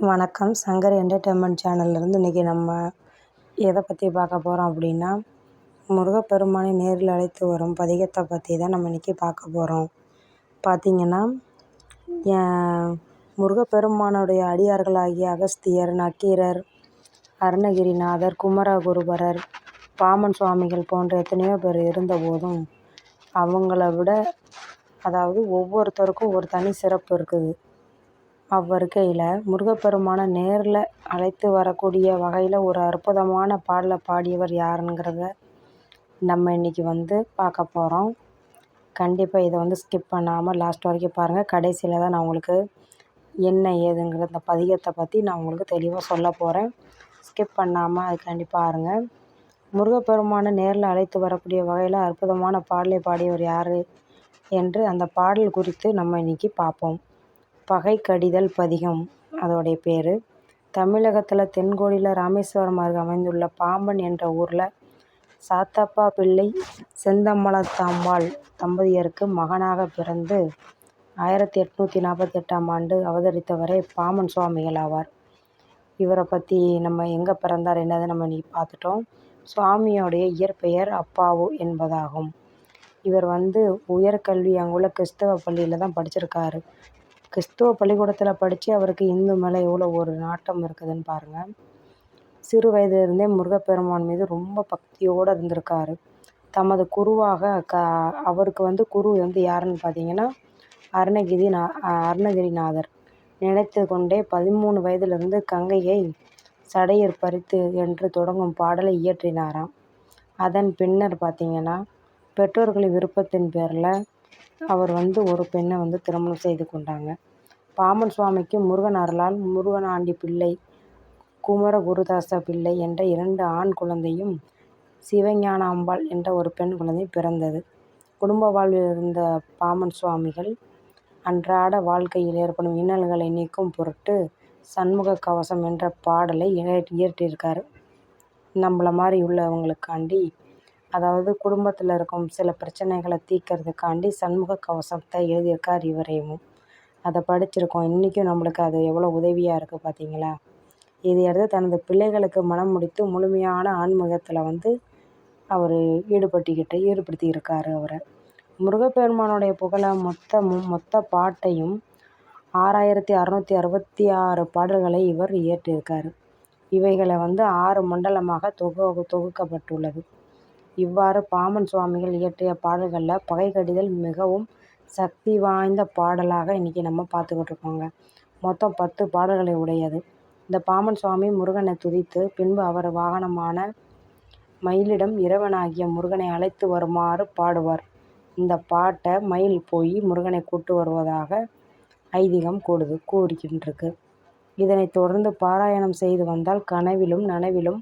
வணக்கம். சங்கர் என்டர்டெயின்மெண்ட் சேனல்லேருந்து இன்றைக்கி நம்ம எதை பற்றி பார்க்க போகிறோம் அப்படின்னா முருகப்பெருமானை நேரில் அழைத்து வரும் பதிகத்தை பற்றி தான் நம்ம இன்றைக்கி பார்க்க போகிறோம் பார்த்திங்கன்னா முருகப்பெருமானுடைய அடியார்களாகிய அகஸ்தியர் நக்கீரர் அருணகிரிநாதர் குமரகுருபரர் பாமன் சுவாமிகள் போன்ற எத்தனையோ பேர் இருந்தபோதும் அவங்கள விட அதாவது ஒவ்வொருத்தருக்கும் ஒரு தனி சிறப்பு இருக்குது. அவ்வருக்கையில் முருகப்பெருமானை நேரில் அழைத்து வரக்கூடிய வகையில் ஒரு அற்புதமான பாடலை பாடியவர் யாருங்கிறத நம்ம இன்றைக்கி வந்து பார்க்க போகிறோம் கண்டிப்பாக இதை வந்து ஸ்கிப் பண்ணாமல் லாஸ்ட் வரைக்கும் பாருங்கள் கடைசியில் தான் நான் உங்களுக்கு என்ன ஏதுங்கிற இந்த பதிகத்தை பற்றி நான் உங்களுக்கு தெளிவாக சொல்ல போகிறேன் ஸ்கிப் பண்ணாமல் அது கண்டிப்பாக பாருங்கள் முருகப்பெருமானை நேரில் அழைத்து வரக்கூடிய வகையில் அற்புதமான பாடலை பாடியவர் யார்? என்று அந்த பாடல் குறித்து நம்ம இன்றைக்கி பார்ப்போம். பகை கடிதல் பதிகம். அதோடைய பேர் தமிழகத்தில் தென்கோடியில் ராமேஸ்வரம் அருகே அமைந்துள்ள பாம்பன் என்ற ஊரில் சாத்தப்பா பிள்ளை செந்தமலத்தாம்பாள் தம்பதியருக்கு மகனாக பிறந்து ஆயிரத்தி எட்நூற்றி நாற்பத்தி எட்டாம் ஆண்டு அவதரித்தவரே பாமன் சுவாமிகள் ஆவார். இவரை பற்றி நம்ம எங்கே பிறந்தார் என்னதை நம்ம இன்றைக்கி பார்த்துட்டோம். சுவாமியோடைய இயற்பெயர் அப்பாவு என்பதாகும். இவர் வந்து உயர்கல்வி அங்குள்ள கிறிஸ்தவ பள்ளியில் தான் படிச்சிருக்காரு. கிறிஸ்துவ பள்ளிக்கூடத்தில் படித்து அவருக்கு இந்து மேலே எவ்வளோ ஒரு நாட்டம் இருக்குதுன்னு பாருங்கள் சிறு வயதிலிருந்தே முருகப்பெருமான் மீது ரொம்ப பக்தியோடு இருந்திருக்காரு. தமது குருவாக க அவருக்கு வந்து குரு வந்து யாருன்னு பார்த்தீங்கன்னா அருணகிரி நா அருணகிரிநாதர். நினைத்து கொண்டே பதிமூணு வயதிலிருந்து கங்கையை சடையர் பறித்து என்று தொடங்கும் பாடலை இயற்றினாராம். அதன் பின்னர் பார்த்திங்கன்னா பெற்றோர்களின் விருப்பத்தின் பேரில் அவர் வந்து ஒரு பெண்ணை வந்து திருமணம் செய்து கொண்டாங்க. பாமன் சுவாமிக்கு முருகன் அருளால் முருகனாண்டி பிள்ளை குமர குருதாச பிள்ளை என்ற இரண்டு ஆண் குழந்தையும் சிவஞானாம்பாள் என்ற ஒரு பெண் குழந்தை பிறந்தது. குடும்ப வாழ்வில் இருந்த பாமன் சுவாமிகள் அன்றாட வாழ்க்கையில் ஏற்படும் இன்னல்களை நீக்கும் பொருட்டு சண்முக கவசம் என்ற பாடலை இயற்றியிருக்காரு. நம்மள மாதிரி உள்ளவங்களுக்காண்டி அதாவது குடும்பத்தில் இருக்கும் சில பிரச்சனைகளை தீர்க்கறதுக்காண்டி சண்முக கவசத்தை எழுதியிருக்கார் இவரையும் அதை படிச்சிருக்கோம். இன்றைக்கும் நம்மளுக்கு அது எவ்வளோ உதவியாக இருக்குது பார்த்தீங்களா இதையடுத்து தனது பிள்ளைகளுக்கு மனம் முடித்து முழுமையான ஆன்மீகத்தில் வந்து அவர் ஈடுபட்டுக்கிட்டு ஈடுபடுத்தி இருக்கார் அவரை. முருகப்பெருமானுடைய புகழை மொத்த மொத்த பாட்டையும் ஆறாயிரத்தி அறநூற்றி அறுபத்தி ஆறு பாடல்களை இவர் இயற்றியிருக்கார். இவைகளை வந்து ஆறு மண்டலமாக தொகு தொகுக்கப்பட்டுள்ளது. இவ்வாறு பாமன் சுவாமிகள் இயற்றிய பாடல்களில் பகை கடிதல் மிகவும் சக்தி வாய்ந்த பாடலாக இன்றைக்கி நம்ம பார்த்துக்கிட்டு இருக்கோங்க. மொத்தம் பத்து பாடல்களை உடையது. இந்த பாமன் சுவாமி முருகனை துதித்து பின்பு அவர் வாகனமான மயிலிடம் இறைவனாகிய முருகனை அழைத்து வருமாறு பாடுவார். இந்த பாட்டை மயில் போய் முருகனை கூட்டு வருவதாக ஐதீகம் கூடுது கூறுகின்றிருக்கு இதனைத் தொடர்ந்து பாராயணம் செய்து வந்தால் கனவிலும் நனவிலும்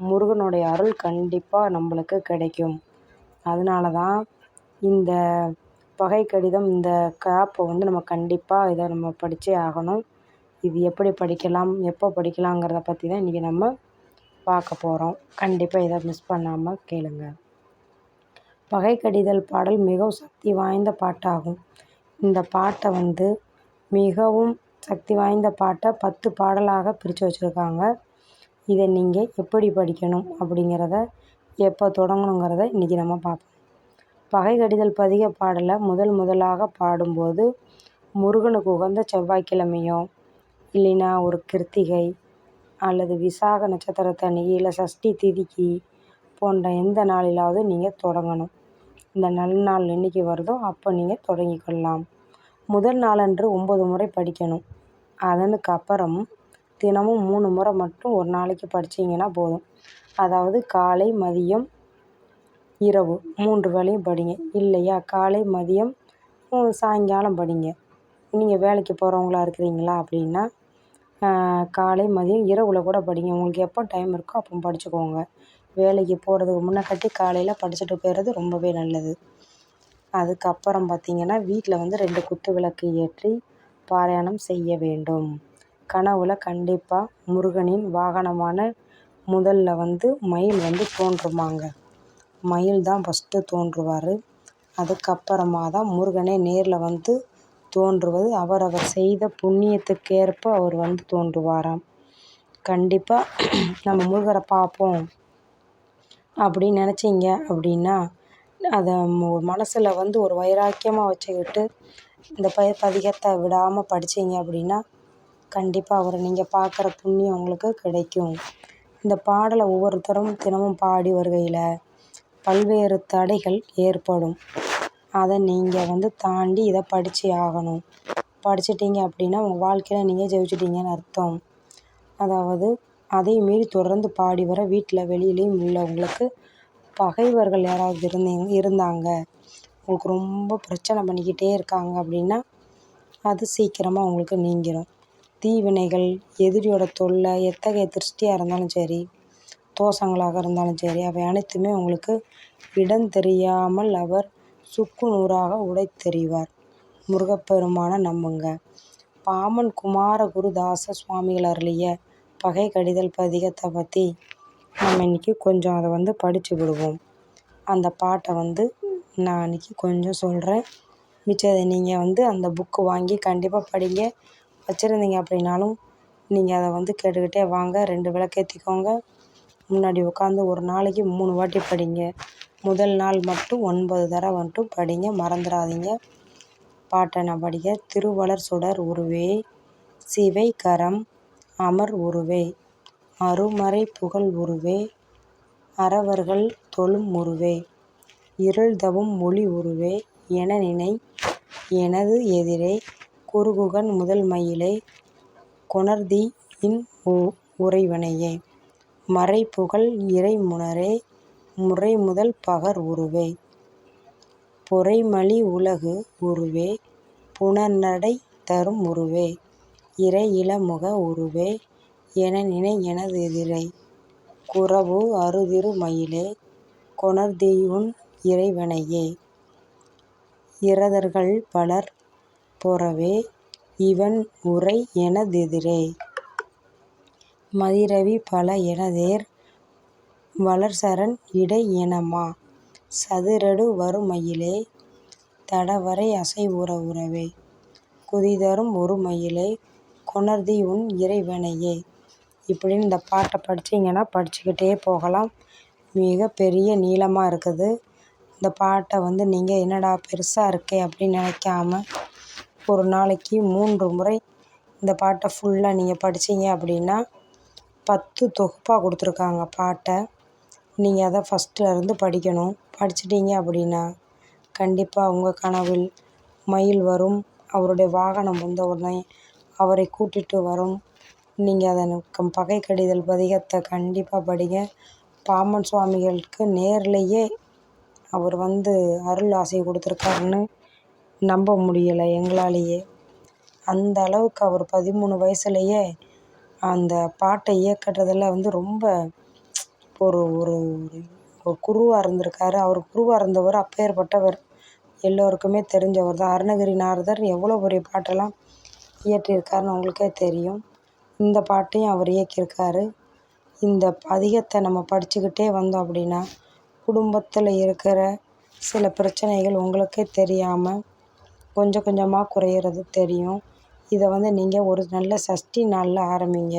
முருகனுடைய அருள் கண்டிப்பாக நம்மளுக்கு கிடைக்கும். அதனால தான் இந்த பகை கடிதம் இந்த காப்பை வந்து நம்ம கண்டிப்பாக இதை நம்ம படித்தே ஆகணும். இது எப்படி படிக்கலாம் எப்போ படிக்கலாங்கிறத பற்றி தான் இன்றைக்கி நம்ம பார்க்க போகிறோம் கண்டிப்பாக இதை மிஸ் பண்ணாமல் கேளுங்க. பகை கடிதல் பாடல் மிகவும் சக்தி வாய்ந்த பாட்டாகும். இந்த பாட்டை வந்து மிகவும் சக்தி வாய்ந்த பாட்டை பத்து பாடலாக பிரித்து வச்சுருக்காங்க. இதை நீங்கள் எப்படி படிக்கணும் அப்படிங்கிறத எப்போ தொடங்கணுங்கிறத இன்றைக்கி நம்ம பார்ப்போம். பகை கடிதல் பதிக பாடலை முதல் முதலாக பாடும்போது முருகனுக்கு உகந்த செவ்வாய்க்கிழமையோ இல்லைன்னா ஒரு கிருத்திகை அல்லது விசாக நட்சத்திரத்தன்னைக்கு இல்லை சஷ்டி திதிக்கு போன்ற எந்த நாளிலாவது நீங்கள் தொடங்கணும். இந்த நல்ல நாள் என்றைக்கு வருதோ அப்போ நீங்கள் தொடங்கிக்கொள்ளலாம் முதல் நாளன்று ஒம்பது முறை படிக்கணும். அதனுக்கு அப்புறம் தினமும் மூணு முறை மட்டும் ஒரு நாளைக்கு படித்தீங்கன்னா போதும். அதாவது காலை மதியம் இரவு. மூன்று வேளையும் படிங்க. இல்லையா? காலை மதியம் சாயங்காலம் படிங்க. நீங்கள் வேலைக்கு போகிறவங்களா இருக்கிறீங்களா அப்படின்னா காலை மதியம் இரவில் கூட படிங்க. உங்களுக்கு எப்போ டைம் இருக்கோ அப்போ படிச்சுக்கோங்க. வேலைக்கு போகிறதுக்கு முன்னே கட்டி காலையில் படிச்சுட்டு போயிடுறது ரொம்பவே நல்லது. அதுக்கப்புறம் பார்த்திங்கன்னா வீட்டில் வந்து ரெண்டு குத்து விளக்கு ஏற்றி பாராயணம் செய்ய வேண்டும். கனவுல கண்டிப்பாக முருகனின் வாகனமான முதல்ல வந்து மயில் வந்து தோன்றுமாங்க. மயில் தான் ஃபஸ்ட்டு தோன்றுவார். அதுக்கப்புறமா தான் முருகனே நேரில் வந்து தோன்றுவது. அவர் அவர் செய்த புண்ணியத்துக்கேற்ப அவர் வந்து தோன்றுவாராம். கண்டிப்பாக நம்ம முருகரை பார்ப்போம். அப்படின்னு நினச்சிங்க அப்படின்னா அதை மனசில் வந்து ஒரு வைராக்கியமாக வச்சுக்கிட்டு இந்த ப பதிகத்தை விடாமல் படிச்சீங்க அப்படின்னா கண்டிப்பாக அவரை நீங்கள் பார்க்குற புண்ணியம் உங்களுக்கு கிடைக்கும். இந்த பாடலை ஒவ்வொருத்தரும் தினமும் பாடி வருகையில் பல்வேறு தடைகள் ஏற்படும். அதை நீங்கள் வந்து தாண்டி இதை படித்தே ஆகணும். படிச்சுட்டீங்க அப்படின்னா உங்கள் வாழ்க்கையில் நீங்கள் ஜெயிச்சிட்டிங்கன்னு அர்த்தம். அதாவது அதையும் மீறி தொடர்ந்து பாடி வர வீட்டில் வெளியிலேயும் உள்ளவங்களுக்கு பகைவர்கள் யாராவது இருந்தீங்க இருந்தாங்க. உங்களுக்கு ரொம்ப பிரச்சனை பண்ணிக்கிட்டே இருக்காங்க அப்படின்னா அது சீக்கிரமாக உங்களுக்கு நீங்கிடும் தீவினைகள் எதிரியோட தொல்லை எத்தகைய திருஷ்டியாக இருந்தாலும் சரி தோஷங்களாக இருந்தாலும் சரி அவை அனைத்துமே உங்களுக்கு இடம் தெரியாமல் அவர் சுக்கு நூறாக உடைத்தெறிவார். முருகப்பெருமான நம்புங்க. பாமன் குமார குருதாச சுவாமிகள் அருளிய பகை கடிதல் பதிகத்தை பற்றி நம்ம இன்றைக்கி கொஞ்சம் அதை வந்து படித்து விடுவோம். அந்த பாட்டை வந்து நான் இன்றைக்கி கொஞ்சம் சொல்கிறேன் மிச்சதை நீங்கள் வந்து அந்த புக்கு வாங்கி கண்டிப்பாக படிங்க. வச்சுருந்தீங்க அப்படின்னாலும் நீங்கள் அதை வந்து கேட்டுக்கிட்டே வாங்க. ரெண்டு விளக்கேற்றிக்கோங்க முன்னாடி உட்காந்து ஒரு நாளைக்கு மூணு வாட்டி படிங்க. முதல் நாள் மட்டும் ஒன்பது தடவை மட்டும் படிங்க. மறந்துடாதீங்க பாட்டை நான் படிக்க. திருவளர் சுடர் உருவே சிவை கரம் அமர் உருவே அருமறை புகழ் உருவே அறவர்கள் தொழும் உருவே இருள்தவும் ஒளி உருவே என நினை எனது எதிரே குருகுகன் முதல் மயிலே கொணர்தி இன் உறைவனையே. மறைபுகழ் இறைமுனரே முறைமுதல் பகர் உருவே. பொறைமலி உலகு உருவே புனர்நடை தரும் உருவே. இறை இளமுக உருவே என நினை எனது எதிரே. குரவு அருதிரு மயிலே கொணர்தியுன் இறைவனையே. இரதர்கள் பலர் பொரவே இவன் உரை எனதெதிரே மதிரவி பல எனதேர் வளர்சரண் இடை எனமா? சதுரடு வருமயிலே தடவரை அசைவுற உறவே. குதிதரும் ஒருமயிலே கொணர்தி உன் இறைவனையே. இப்படின்னு இந்த பாட்டை படிச்சீங்கன்னா படிச்சுக்கிட்டே போகலாம். மிக பெரிய நீளமாக இருக்குது. இந்த பாட்டை வந்து நீங்கள் என்னடா பெருசாக இருக்கே அப்படின்னு நினைக்காம ஒரு நாளைக்கு மூன்று முறை இந்த பாட்டை ஃபுல்லாக நீங்கள் படித்தீங்க அப்படின்னா பத்து தொகுப்பாக கொடுத்துருக்காங்க பாட்டை. நீங்கள் அதை ஃபஸ்ட்டுலேருந்து படிக்கணும். படிச்சிட்டிங்க அப்படின்னா கண்டிப்பாக உங்கள் கனவில் மயில் வரும். அவருடைய வாகனம் வந்த உடனே அவரை கூட்டிட்டு வரும். நீங்கள் அதை பகை கடிதல் பதிகத்தை கண்டிப்பாக படிங்க. பாமன் சுவாமிகளுக்கு நேர்லேயே அவர் வந்து அருள் ஆசை கொடுத்துருக்காருன்னு நம்ப முடியலை எங்களாலேயே. அந்த அளவுக்கு அவர் பதிமூணு வயசுலேயே அந்த பாட்டை இயக்கறதில் வந்து ரொம்ப ஒரு ஒரு ஒரு குருவாக இருந்திருக்காரு. அவர் குருவாக இருந்தவர் அப்பேற்பட்டவர் எல்லோருக்குமே தெரிஞ்சவர் தான். அருணகிரி நாரதர் எவ்வளோ பெரிய பாட்டெல்லாம் இயற்றியிருக்காருன்னு உங்களுக்கே தெரியும். இந்த பாட்டையும் அவர் இயக்கியிருக்காரு. இந்த பதிகத்தை நம்ம படிச்சுக்கிட்டே வந்தோம் அப்படின்னா குடும்பத்தில் இருக்கிற சில பிரச்சனைகள் உங்களுக்கே தெரியாமல் கொஞ்சம் கொஞ்சமாக குறையிறது தெரியும். இதை வந்து நீங்கள் ஒரு நல்ல சஷ்டி நாளில் ஆரம்பிங்க.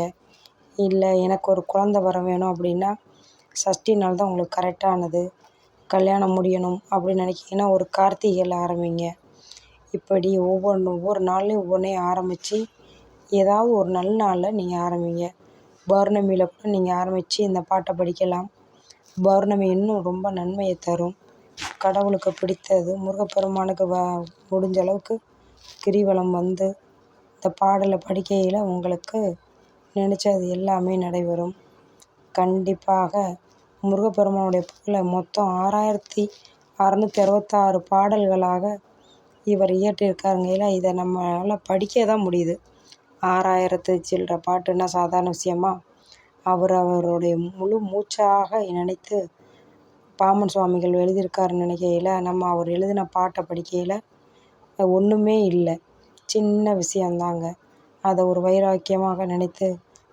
இல்லை எனக்கு ஒரு குழந்த வரம் வேணும் அப்படின்னா சஷ்டி நாள் தான் உங்களுக்கு கரெக்டானது கல்யாணம் முடியணும் அப்படின்னு நினைக்கிங்கன்னா ஒரு கார்த்திகையில் ஆரம்பிங்க. இப்படி ஒவ்வொன்று ஒவ்வொரு நாள்லேயும் ஒவ்வொன்றையும் ஆரம்பித்து ஏதாவது ஒரு நல்ல நாளில் நீங்கள் ஆரம்பிங்க. பௌர்ணமியில் கூட நீங்கள் ஆரம்பித்து இந்த பாட்டை படிக்கலாம். பௌர்ணமி இன்னும் ரொம்ப நன்மையை தரும். கடவுளுக்கு பிடித்தது முருகப்பெருமானுக்கு வ முடிஞ்ச அளவுக்கு கிரிவலம் வந்து இந்த பாடலை படிக்கையில் உங்களுக்கு நினச்சது எல்லாமே நடைபெறும். கண்டிப்பாக முருகப்பெருமானுடைய புகழை மொத்தம் ஆறாயிரத்தி அறநூற்றி அறுபத்தாறு பாடல்களாக இவர் இயற்றியிருக்காருங்கையில் இதை நம்மளால் படிக்க தான் முடியுது. ஆறாயிரத்து சில்லற பாட்டுன்னா சாதாரண விஷயமா? அவர் அவருடைய முழு மூச்சாக நினைத்து பாமன் சுவாமிகள் எழுதியிருக்காருன்னு நினைக்கையில் நம்ம அவர் எழுதின பாட்டை படிக்கையில் ஒன்றுமே இல்லை. சின்ன விஷயந்தாங்க. அதை ஒரு வைராக்கியமாக நினைத்து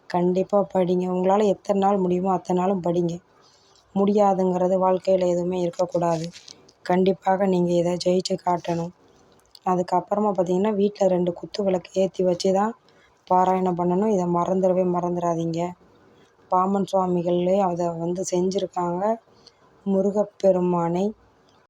கண்டிப்பாக படிங்க. உங்களால் எத்தனை நாள் முடியுமோ அத்தனை நாளும் படிங்க. முடியாதுங்கிறது வாழ்க்கையில் எதுவுமே இருக்கக்கூடாது. கண்டிப்பாக நீங்கள் இதை ஜெயித்து காட்டணும். அதுக்கப்புறமா பார்த்திங்கன்னா வீட்டில் ரெண்டு குத்து விளக்கு ஏற்றி வச்சு தான் பாராயணம் பண்ணணும். இதை மறந்துடவே மறந்துடாதீங்க. பாமன் சுவாமிகளே அதை வந்து செஞ்சுருக்காங்க. முருகப்பெருமானை